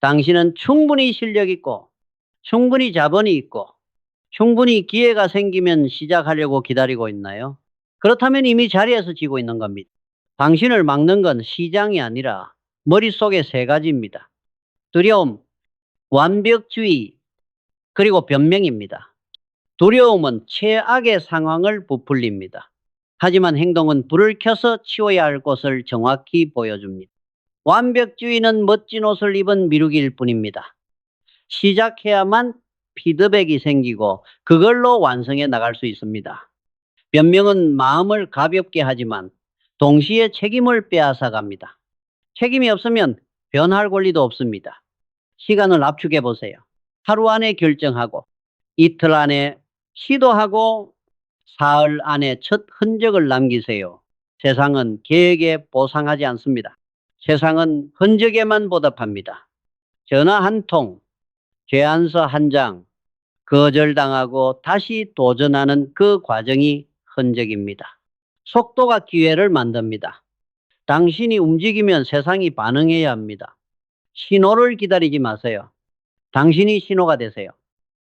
당신은 충분히 실력 있고, 충분히 자본이 있고, 충분히 기회가 생기면 시작하려고 기다리고 있나요? 그렇다면 이미 자리에서 지고 있는 겁니다. 당신을 막는 건 시장이 아니라 머릿속에 세 가지입니다. 두려움, 완벽주의, 그리고 변명입니다. 두려움은 최악의 상황을 부풀립니다. 하지만 행동은 불을 켜서 치워야 할 곳을 정확히 보여줍니다. 완벽주의는 멋진 옷을 입은 미루기일 뿐입니다. 시작해야만 피드백이 생기고 그걸로 완성해 나갈 수 있습니다. 변명은 마음을 가볍게 하지만 동시에 책임을 빼앗아 갑니다. 책임이 없으면 변할 권리도 없습니다. 시간을 압축해 보세요. 하루 안에 결정하고 이틀 안에 시도하고 사흘 안에 첫 흔적을 남기세요. 세상은 계획에 보상하지 않습니다. 세상은 흔적에만 보답합니다. 전화 한 통, 제안서 한 장, 거절당하고 다시 도전하는 그 과정이 흔적입니다. 속도가 기회를 만듭니다. 당신이 움직이면 세상이 반응해야 합니다. 신호를 기다리지 마세요. 당신이 신호가 되세요.